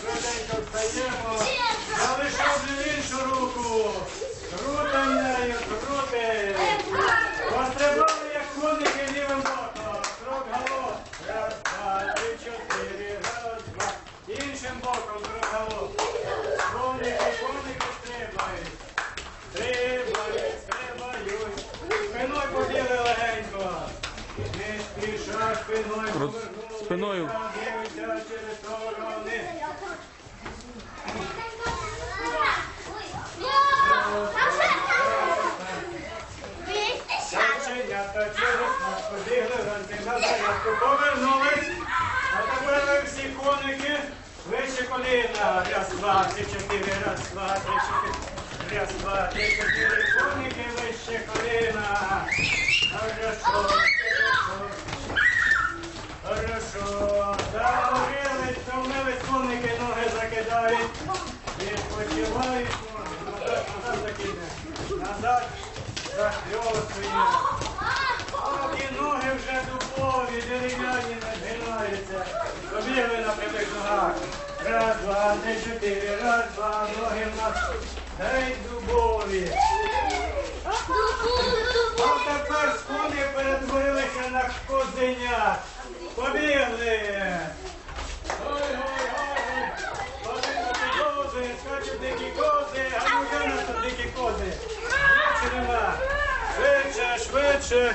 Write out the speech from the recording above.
Швиденько встаємо. Залишив іншу руку. Крутим нею, крутим. Пострибали, як коники лівим боком. Крок галоп. Раз, два, три, чотири. Раз, два. Іншим боком крок галоп. Коники, коники стрибають. Стрибають, стрибають. Спиною побігли легенько. Спіша спиною побігли, ранці на зарядку повернулись. А тепер всі коники вище коліна. Раз, два, три, чотири, раз, два, три, чотири. Раз, два, три, чотири. Коники вище коліна. Хорошо, хорошо. Хорошо. Заморились, втомились, коники ноги закидають. Відпочивають. Назад, назад закине. Назад. Захльостує. І ноги вже дубові, дерев'яні не згинаються. Побігли на прямих ногах. Раз, два, три, чотири. Раз, два, ноги в нас. Геть дубові. А тепер скуни перетворилися на козенят. su deke koze, ajmo danas su deke koze. Veće nema. Veće, šveće.